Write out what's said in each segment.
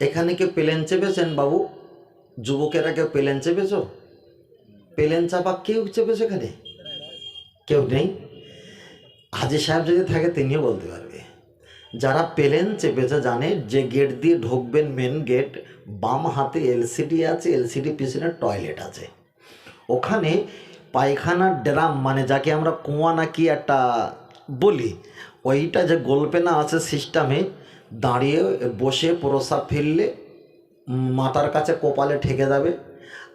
এখানে কেউ প্লেন চেপেছেন বাবু? যুবকেরা কেউ প্লেন চেপেছ? প্লেন চাপা কেউ চেপেছে এখানে? কেউ নেই? হাজি সাহেব যদি থাকে তিনিও বলতে পারবে। যারা প্লেন চেপেছে জানে যে গেট দিয়ে ঢুকবেন মেন গেট বাম হাতে এলসিডি আছে, এলসিডি পিছনে টয়লেট আছে। ওখানে পায়খানার ড্রাম মানে যাকে আমরা কুয়া নাকি একটা বলি, ওইটা যে গোলপেনা আছে সিস্টেমে দাঁড়িয়ে বসে প্রসাব ফেললে মাথার কাছে কপালে ঠেকে যাবে।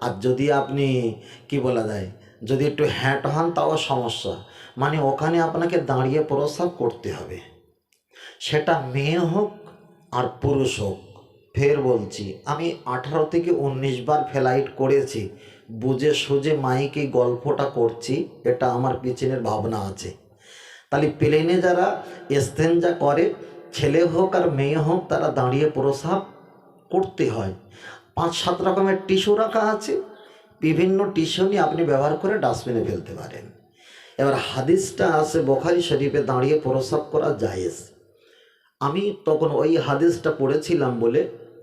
আর যদি আপনি, কি বলা যায়, যদি একটু হ্যাট হন তাও সমস্যা। মানে ওখানে আপনাকে দাঁড়িয়ে প্রসাব করতে হবে। সেটা মেয়ে হোক আর পুরুষ হোক। ফের বলছি, আমি আঠারো থেকে উনিশ বার ফ্লাইট করেছি, বুঝে সুঝে মাইকে গল্পটা করছি, এটা আমার পিছনের ভাবনা আছে। তাহলে প্লেনে যারা এস্তেঞ্জা করে ছেলে হোক আর মেয়ে হোক, তারা দাঁড়িয়ে প্রসাব করতে হয়। পাঁচ, সাত রকমের টিস্যু রাখা আছে। বিভিন্ন টিস্যু নিয়ে আপনি ব্যবহার করে ডাস্টবিনে ফেলতে পারেন। এবার হাদিসটা আছে বখারি শরীফে, দাঁড়িয়ে প্রসাব করা জায়েজ। আমি তখন ওই হাদিসটা পড়েছিলাম বলে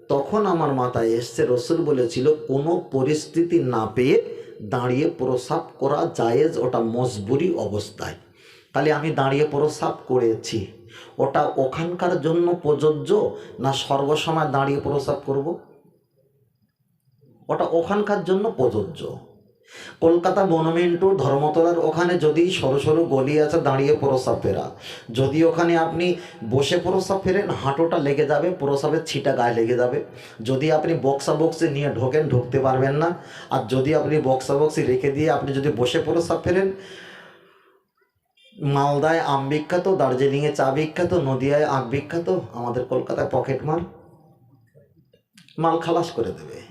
তখন আমার মাথায় এসছে, রসুল বলেছিল, কোনো পরিস্থিতি না পেয়ে দাঁড়িয়ে প্রসাব করা জায়েজ, ওটা মজবুরি অবস্থায়। তাহলে আমি দাঁড়িয়ে প্রসাব করেছি। ওটা ওখানকার জন্য প্রযোজ্য না সর্বসময় দাঁড়িয়ে প্রসাব করব? ওটা ওখানকার জন্য প্রযোজ্য। কলকাতা বনমিন্টু ধর্মতলার ওখানে যদি সরু সরু গলি আছে, দাঁড়িয়ে প্রসাব ফেরা। যদি ওখানে আপনি বসে প্রসাব ফেরেন, হাঁটুটা লেগে যাবে প্রসাবের ছিটা গায়ে লেগে যাবে। যদি আপনি বক্সা বক্সে নিয়ে ঢোকেন, ঢুকতে পারবেন না। আর যদি আপনি বক্সা বক্সে রেখে দিয়ে আপনি যদি বসে প্রসাব ফেরেন মালদায় আম বিখ্যাত, দার্জিলিংয়ে চা বিখ্যাত, নদিয়ায় আখ বিখ্যাত, আমাদের কলকাতায় পকেট মাল। মাল খালাস করে দেবে।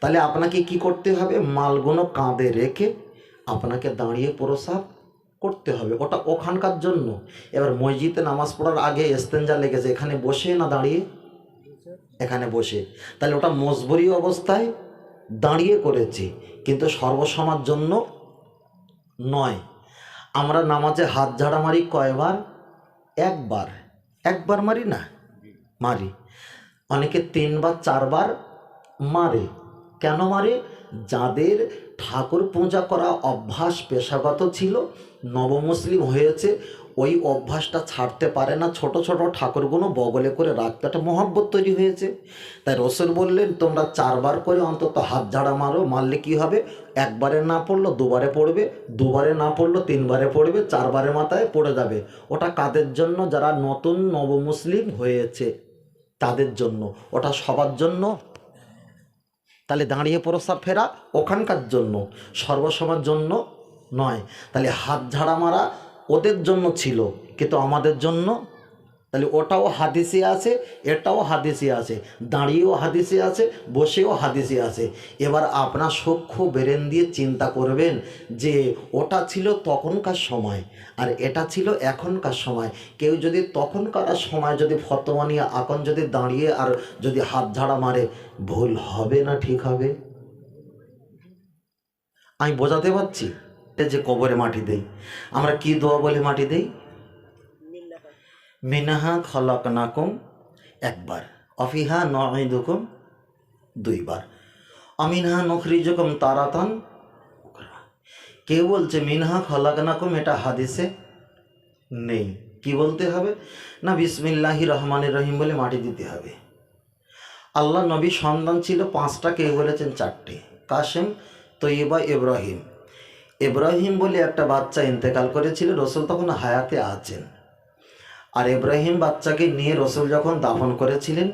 তাহলে আপনাকে কি করতে হবে? মালগুলো কাঁধে রেখে আপনাকে দাঁড়িয়ে প্রসাব করতে হবে। ওটা ওখানকার জন্য। এবার মসজিদে নামাজ পড়ার আগে এস্তেঞ্জা লেগেছে। এখানে বসে না দাঁড়িয়ে? এখানে বসে। তাহলে ওটা মজবুরি অবস্থায় দাঁড়িয়ে করেছি। কিন্তু সর্বসমার জন্য নয়। আমরা নামাজে হাত ঝাড়া মারি কয়বার? একবার। একবার মারি না? মারি। অনেকে তিনবার, চারবার মারে। কেন মারে? যাদের ঠাকুর পূজা করা অভ্যাস পেশাগত ছিল, নবমুসলিম হয়েছে ওই অভ্যাসটা ছাড়তে পারে না ছোট ছোট ঠাকুরগুলো বগলে করে রাখতে। একটা মহব্বত তৈরি হয়েছে। তাই রসুল বললেন, তোমরা চারবার করে অন্তত হাত ঝাড়া মারো, মারলে কি হবে? একবারে না পড়ল, দুবারে পড়বে, দুবারে না পড়ল, তিনবারে পড়বে চারবারের মাথায় পড়ে যাবে। ওটা কাদের জন্য? যারা নতুন নবমুসলিম হয়েছে, তাদের জন্য। ওটা সবার জন্য? তাহলে দাঁড়িয়ে প্রস্তাব ফেরা ওখানকার জন্য। সর্বসময়ের জন্য নয়। তাহলে হাত ঝাড়া মারা ওদের জন্য ছিল, কিন্তু আমাদের জন্য, তাহলে ওটাও হাদিসে আছে, এটাও হাদিসে আছে, দাঁড়িয়েও হাদিসে আছে, বসেও হাদিসে আছে। এবার আপনার সূক্ষ্ম বেরেন দিয়ে চিন্তা করবেন যে ওটা ছিল তখনকার সময়, আর এটা ছিল এখনকার সময়। কেউ যদি তখনকার সময় যদি ফতোয়া নিয়ে এখন যদি দাঁড়িয়ে আর যদি হাত ঝাড়া মারে, ভুল হবে না, ঠিক হবে? আমি বোঝাতে পারছি? যে কবরে মাটি দেই। আমরা কি দোয়া বলে মাটি দেই? মিনাহা খলক নাকুম একবার। অফিহা নদুকুম দুইবার। অমিনহা নখরি নখরিজুকুম তারাতন। কেউ বলছে, মিনহা খলক নাকুম এটা হাদিসে নেই। কি বলতে হবে? না বিসমিল্লাহি রহমানির রহিম বলে মাটি দিতে হবে। আল্লাহ নবী সন্তান ছিল পাঁচটা, কেউ বলেছেন চারটে। কাসেম তৈবা ইব্রাহিম। ইব্রাহিম বলে একটা বাচ্চা ইন্তেকাল করেছিল, রসুল তখন হায়াতে আছেন। আর ইব্রাহিম বাচ্চাকে নিয়ে রসুল যখন দাফন করেছিলেন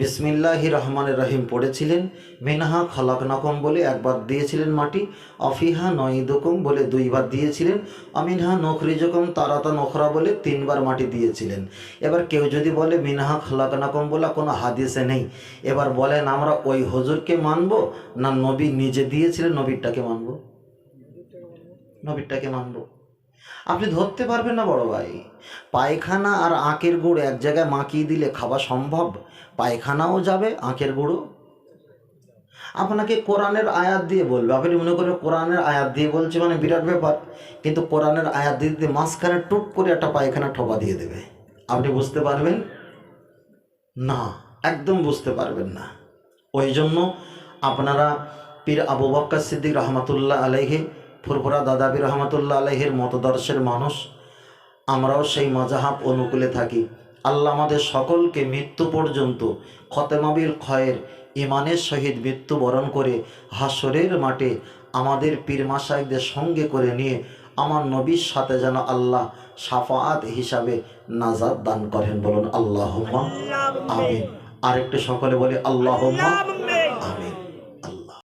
বিসমিল্লাহি রহমানের রহিম পড়েছিলেন, মিনহা খলাকনাকম বলে একবার দিয়েছিলেন মাটি, অফিহা নঈদুকুম বলে দুইবার দিয়েছিলেন, অমিনহা নখরিজুকুম তারাতা নখরা বলে তিনবার মাটি দিয়েছিলেন। এবার কেউ যদি বলে মিনহা খলাকনাকম বলে কোনো হাদিসে নেই, এবার বলেন আমরা ওই হজুরকে মানব না নবী নিজে দিয়েছিলেন, নবীরটাকে মানবো? নবীরটাকে মানব আপনি ধরতে পারবেন না, বড় ভাই। পায়খানা আর আঁকের গুড় এক জায়গায় মাখিয়ে দিলে খাওয়া সম্ভব? পায়খানাও যাবে, আঁকের গুঁড়ো আপনাকে কোরআনের আয়াত দিয়ে বলবে। আপনি মনে করেন কোরআনের আয়াত দিয়ে বলছে মানে বিরাট ব্যাপার। কিন্তু কোরআনের আয়াত দিয়ে দিতে মাঝখানে টুক করে একটা পায়খানা ঠোপা দিয়ে দেবে। আপনি বুঝতে পারবেন? না, একদম বুঝতে পারবেন না। ওই জন্য আপনারা পীর আবু বক্কর সিদ্দিক রহমতুল্লাহ আলহি ফুরফুরা দাদাবি রহমতুল্লাহ আলহির মতদর্শের মানুষ। আমরাও সেই মজাহাব অনুকূলে থাকি। আল্লাহ আমাদের সকলকে মৃত্যু পর্যন্ত খতেমাবিল খয়ের ইমানের সহিত মৃত্যুবরণ করে হাসরের মাঠে আমাদের পীর সঙ্গে করে নিয়ে আমার নবীর সাথে যেন আল্লাহ সাফাত হিসাবে নাজাদ দান করেন বলুন আল্লাহ আমিন। আরেকটু সকলে বলি আল্লাহ